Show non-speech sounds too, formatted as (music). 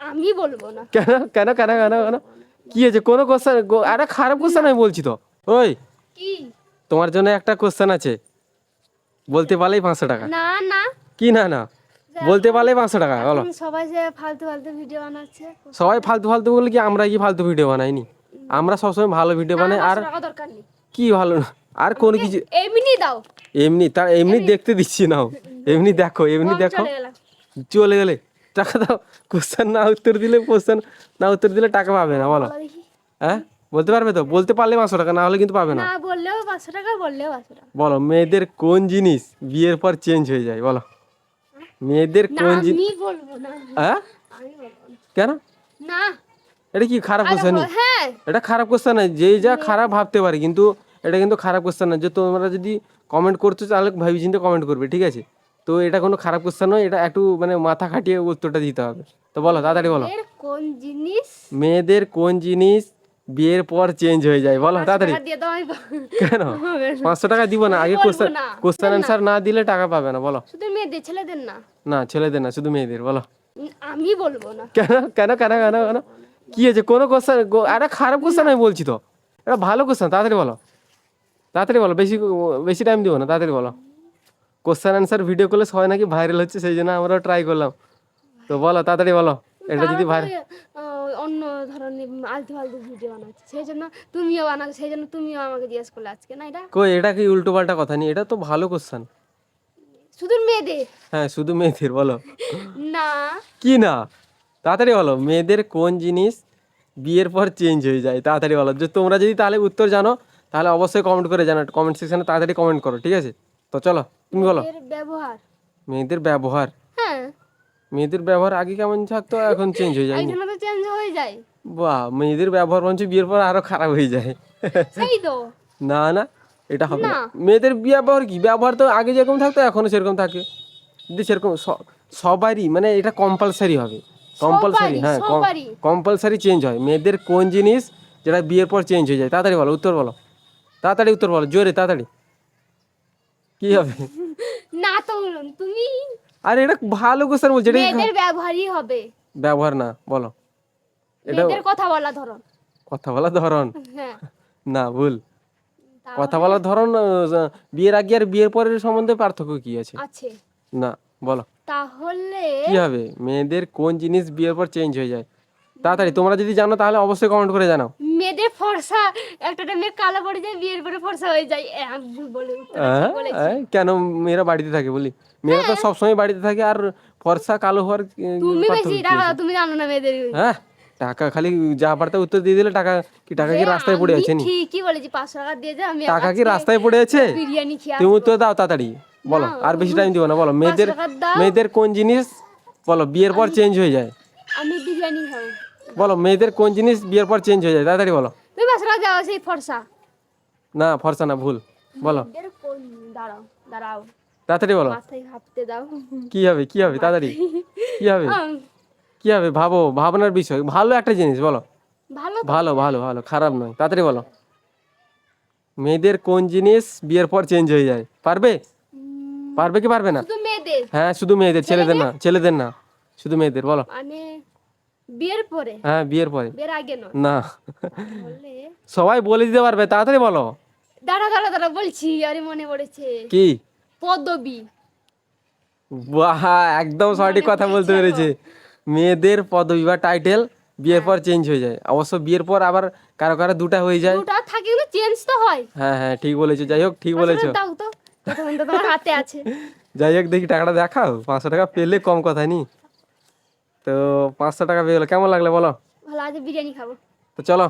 আমি বলব না। কেন কেন কেন কেন কেন? কি হয়েছে? কোনো কোশ্চেন আরে খারাপ কোশ্চেন আমি বলছি তো। ওই কি? তোমার জন্য একটা কোশ্চেন আছে। বলতে পারলেই পাঁচশো টাকা। না না। কি না না? বলতে পারলেই পাঁচশো টাকা বলো। সবাই যে ফালতু ফালতু ভিডিও বানাচ্ছে সবাই ফালতু ফালতু বলে কি আমরা কি ফালতু ভিডিও বানাইনি? আমরা সবসময় ভালো ভিডিও বানাই আর কি ভালো না? আর কোনো কিছু এমনি দাও। এমনি তার এমনি দেখতে দিচ্ছি নাও এমনি দেখো এমনি দেখো। চলে গেলে। টাকা দাও কোশ্চেন না উত্তর দিলে কোশ্চেন না উত্তর দিলে টাকা পাবে না বলো। হ্যাঁ? বলতে পারবে তো? বলতে পারলে পাঁচশো টাকা না হলে কিন্তু পাবে না। না বললেও পাঁচশো টাকা বললেও পাঁচশো টাকা। বলো মেয়েদের কোন জিনিস বিয়ের পর চেঞ্জ হয়ে যায় বলো। মেয়েদের কোন জিনিস হ্যাঁ? না। কেন? না। এটা কি খারাপ কোশ্চেন হ্যাঁ। এটা খারাপ কোশ্চেন নয় যে যা খারাপ ভাবতে পারে কিন্তু এটা কিন্তু খারাপ কোশ্চেন নয়। যে তোমরা যদি কমেন্ট করছ তাহলে ভাবি চিন্তে কমেন্ট করবে ঠিক আছে? তো এটা কোনো খারাপ কোশ্চেন নয় এটা একটু মানে মাথা খাটিয়ে উত্তরটা দিতে হবে। তো বলো তাড়াতাড়ি বলো। কোন জিনিস? মেয়েদের কোন জিনিস বিয়ের পর চেঞ্জ হয়ে যায়? বলো তাড়াতাড়ি। কেন? (laughs) পাঁচশো টাকা দিব না আগে কোশ্চেন। কোশ্চেন অ্যান্সার না। দিলে টাকা পাবে না বলো। শুধু মেয়েদের ছেলেদের না। না ছেলেদের না শুধু মেয়েদের বলো। আমি বলব না। কেন কেন কেন কেন কেন? কি হয়েছে? কোনো কোশ্চেন আরে খারাপ কোশ্চেন আমি বলছি তো। এটা ভালো কোশ্চেন তাড়াতাড়ি বলো। তাড়াতাড়ি বলো বেশি বেশি টাইম দিব না তাড়াতাড়ি বলো। কোশ্চেন অ্যান্সার ভিডিও করলে সবাই নাকি ভাইরাল হচ্ছে সেই জন্য আমরাও ট্রাই করলাম। তো বলো তাড়াতাড়ি বলো এটা যদি ভাইরাল অন্য ধরনের আলতু ফালতু ভিডিও বানাচ্ছে। সেই জন্য তুমিও বানাচ্ছো সেই জন্য তুমিও আমাকে জিজ্ঞেস করলে আজকে না এটা? কই এটা কি উল্টো পাল্টা কথা নেই এটা তো ভালো কোশ্চেন শুধু মেয়েদের? হ্যাঁ শুধু মেয়েদের বলো। না। কি না? তাড়াতাড়ি বলো মেয়েদের কোন জিনিস বিয়ের পর চেঞ্জ হয়ে যায়? তাড়াতাড়ি বলো যে তোমরা যদি তাহলে উত্তর জানো তাহলে অবশ্যই কমেন্ট করে জানো কমেন্ট সেকশনে তাড়াতাড়ি কমেন্ট করো ঠিক আছে? তো চলো। তুমি বলো। ব্যবহার। মেয়েদের ব্যবহার? হ্যাঁ। মেয়েদের ব্যবহার আগে কেমন থাকতো? এখন চেঞ্জ হয়ে যায় একজন তো চেঞ্জ হয়ে যায়। বাহ মেয়েদের ব্যবহার মনে বিয়ের পর আরও খারাপ হয়ে যায়। সেই তো। না না এটা হবে না। মেয়েদের ব্যবহার কি? ব্যবহার তো আগে যেরকম থাকতো এখনও সেরকম থাকে। যদি সেরকম সবারই মানে এটা কম্পালসারি হবে। কম্পালসারি হ্যাঁ। কম্পালসারি চেঞ্জ হয়। মেয়েদের কোন জিনিস যেটা বিয়ের পর চেঞ্জ হয়ে যায়? তাড়াতাড়ি বলো উত্তর বলো। তাড়াতাড়ি উত্তর বলো জোরে তাড়াতাড়ি। কি হবে? না তো তুমি আরে এটা ভালো কোশ্চেন বলছে এটা মেয়েদের ব্যবহারই হবে। ব্যবহার না বলো। এটা মেয়েদের কথা বলা ধরন। কথা বলার ধরন? হ্যাঁ। না ভুল। কথা বলার ধরন বিয়ের আগে আর বিয়ের পরের সম্বন্ধে পার্থক্য কি আছে? আছে। না বলো। তাহলে কি হবে? মেয়েদের কোন জিনিস বিয়ের পর চেঞ্জ হয়ে যায়? তাড়াতাড়ি তোমরা যদি জানো তাহলে অবশ্যই কমেন্ট করে জানাও। মেয়েদের ফর্সা একটা মেয়ে কালো পড়ে যায় বিয়ের পরে ফর্সা হয়ে যায়। হ্যাঁ। হ্যাঁ, কেন মেয়েরা বাড়িতে থাকে বলি? মেয়েরা তো সবসময় বাড়িতে থাকে আর ফর্সা কালো হওয়ার তুমি বেশি টাকা তুমি জানো না মেয়েদের হ্যাঁ টাকা খালি যা পারতে উত্তর দিয়ে দিলে টাকা কি টাকা কি রাস্তায় পড়ে আছে নি? ঠিকই বলেছি পাঁচশো টাকা দিয়ে যা আমি টাকা কি রাস্তায় পড়ে আছে? বিরিয়ানি খেয়ে তুমি উত্তর দাও তাড়াতাড়ি বলো আর বেশি টাইম দিও না বলো মেয়েদের মেয়েদের কোন জিনিস বলো বিয়ের পর চেঞ্জ হয়ে যায়। আমি বিরিয়ানি খাব। বলো মেয়েদের কোন জিনিস বিয়ের পর চেঞ্জ হয়ে যায়? তাড়াতাড়ি বলো। তুমি যাও সেই ফর্সা। না ফর্সা না ভুল। বলো। দাঁড়াও দাঁড়াও। তাড়াতাড়ি বলো। ভাবতে দাও। কি হবে কি হবে তাড়াতাড়ি। কি হবে? কি হবে ভাবো ভাবনার বিষয়। ভালো একটা জিনিস বলো। ভালো ভালো ভালো ভালো খারাপ নয়। তাড়াতাড়ি বলো। মেয়েদের কোন জিনিস বিয়ের পর চেঞ্জ হয়ে যায়? পারবে? পারবে কি পারবে না? হ্যাঁ শুধু মেয়েদের ছেলেদের? না ছেলেদের না শুধু মেয়েদের বলো। মানে বিয়ের পরে? হ্যাঁ বিয়ের পরে। বিয়ের আগে নয়? না। সবাই বলে দিতে পারবে তাড়াতাড়ি বলো। দাঁড়া দাঁড়া দাঁড়া বলছি আরে মনে পড়েছে। কি? পদবী। বাহ একদম সঠিক কথা বলতে পেরেছে। মেয়েদের পদবি বা টাইটেল বিয়ের পর চেঞ্জ হয়ে যায়। অবশ্য বিয়ের পর আবার কারও কারও দুটা হয়ে যায়। দুটা থাকে কিন্তু চেঞ্জ তো হয়। হ্যাঁ হ্যাঁ ঠিক বলেছ। যাই হোক ঠিক বলেছ। দাও তো তোমার হাতে আছে। (laughs) যাই হোক দেখি টাকাটা দেখাও। পাঁচশো টাকা পেলে কম কথা নি। তো পাঁচশো টাকা পেয়ে গেলো কেমন লাগল বলো? ভালো আজ বিরিয়ানি খাব। তো চলো।